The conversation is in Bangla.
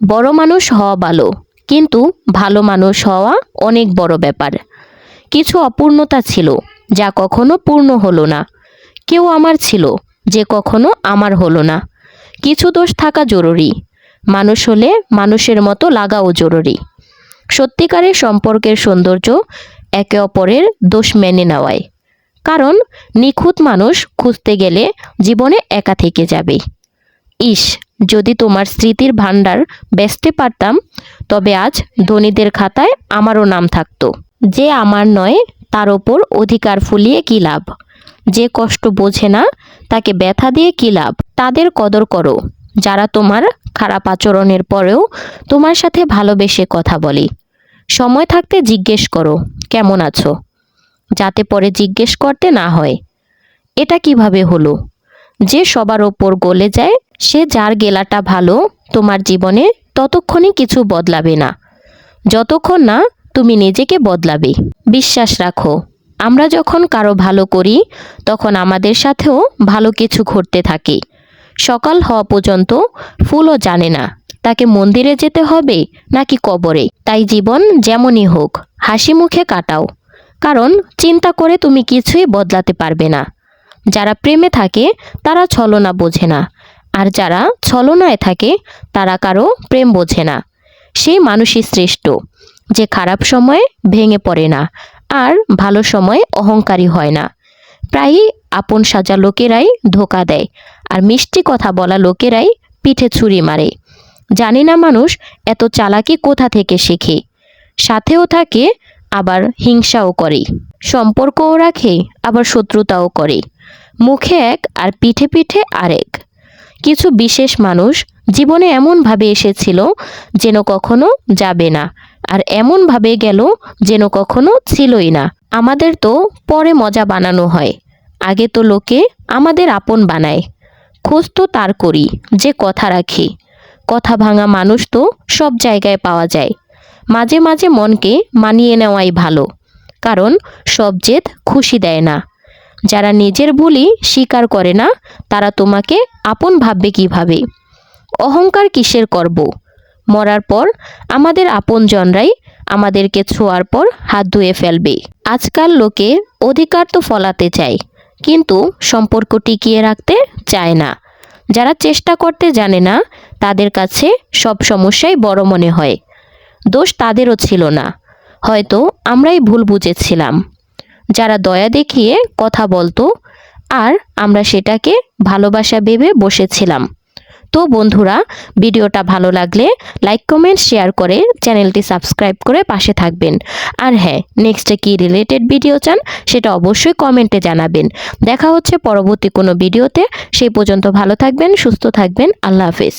বড় মানুষ হওয়া ভালো, কিন্তু ভালো মানুষ হওয়া অনেক বড় ব্যাপার। কিছু অপূর্ণতা ছিল, যা কখনো পূর্ণ হলো না। কেউ আমার ছিল, যে কখনো আমার হলো না। কিছু দোষ থাকা জরুরি, মানুষ হলে মানুষের মতো লাগাও জরুরি। সত্যিকারের সম্পর্কের সৌন্দর্য একে অপরের দোষ মেনে নেওয়ায়। কারণ, নিখুঁত মানুষ খুঁজতে গেলে জীবনে একা থেকে যাবে। ইস, যদি তোমার স্মৃতির ভাণ্ডার বেচতে পারতাম, তবে আজ ধনীদের খাতায় আমারও নাম থাকতো। যে আমার নয়, তার ওপর অধিকার ফুলিয়ে কী লাভ? যে কষ্ট বোঝে না, তাকে ব্যথা দিয়ে কী লাভ? তাদের কদর করো। যারা তোমার খারাপ আচরণের পরেও তোমার সাথে ভালোবেসে কথা বলে। সময় থাকতে জিজ্ঞেস করো, কেমন আছো? যাতে পরে জিজ্ঞেস করতে না হয়। এটা কীভাবে হলো? যে সবার ওপর গলে যায় সে যার গেলাটা ভালো, তোমার জীবনে ততক্ষণই কিছু বদলাবে না। যতক্ষণ না তুমি নিজেকে বদলাবে। বিশ্বাস রাখো, আমরা যখন কারও ভালো করি, তখন আমাদের সাথেও ভালো কিছু ঘটতে থাকে। সকাল হওয়া পর্যন্ত ফুলও জানে না, তাকে মন্দিরে যেতে হবে নাকি কবরে। তাই জীবন যেমনই হোক, হাসি মুখে কাটাও। কারণ চিন্তা করে তুমি কিছুই বদলাতে পারবে না। যারা প্রেমে থাকে, তারা ছলনা বোঝে না। আর যারা ছলনায় থাকে, তারা কারও প্রেম বোঝে না। সেই মানুষই শ্রেষ্ঠ, যে খারাপ সময়ে ভেঙে পড়ে না, আর ভালো সময় অহংকারী হয় না। প্রায়ই আপন সাজা লোকেরাই ধোকা দেয়, আর মিষ্টি কথা বলা লোকেরাই পিঠে ছুরি মারে। জানি না মানুষ এত চালাকি কোথা থেকে শেখে। সাথেও থাকে, আবার হিংসাও করে। সম্পর্কও রাখে, আবার শত্রুতাও করে। মুখে এক আর পিঠে পিঠে আরেক। কিছু বিশেষ মানুষ জীবনে এমনভাবে এসেছিল যেন কখনো যাবে না, আর এমনভাবে গেল যেন কখনো ছিলই না। আমাদের তো পরে মজা বানানো হয়, আগে তো লোকে আমাদের আপন বানায়। খোঁজ তো তার করি, যে কথা রাখি। কথা ভাঙা মানুষ তো সব জায়গায় পাওয়া যায়। মাঝে মাঝে মনকে মানিয়ে নেওয়াই ভালো, কারণ সব জেদ খুশি দেয় না। যারা নিজের ভুলই স্বীকার করে না, তারা তোমাকে আপন ভাববে কীভাবে? অহংকার কিসের করব মরার পর আমাদের আপনজনরাই আমাদেরকে ছোঁয়ার পর হাত ধুয়ে ফেলবে। আজকাল লোকে অধিকার তো ফলাতে চায়, কিন্তু সম্পর্ক টিকিয়ে রাখতে চায় না। যারা চেষ্টা করতে জানে না, তাদের কাছে সব সমস্যাই বড় মনে হয়। দোষ তাদেরও ছিল না। হয়তো আমরাই ভুল বুঝেছিলাম। যারা দয়া দেখিয়ে কথা বলতো, আর আমরা সেটাকে ভালোবাসা ভেবে বসেছিলাম। তো বন্ধুরা, ভিডিওটা ভালো লাগলে লাইক কমেন্ট শেয়ার করে চ্যানেলটি সাবস্ক্রাইব করে পাশে থাকবেন। আর হ্যাঁ নেক্সটে কি রিলেটেড ভিডিও চান, সেটা অবশ্যই কমেন্টে জানাবেন। দেখা হচ্ছে পরবর্তী কোনো ভিডিওতে সেই পর্যন্ত ভালো থাকবেন, সুস্থ থাকবেন। আল্লাহ হাফেজ।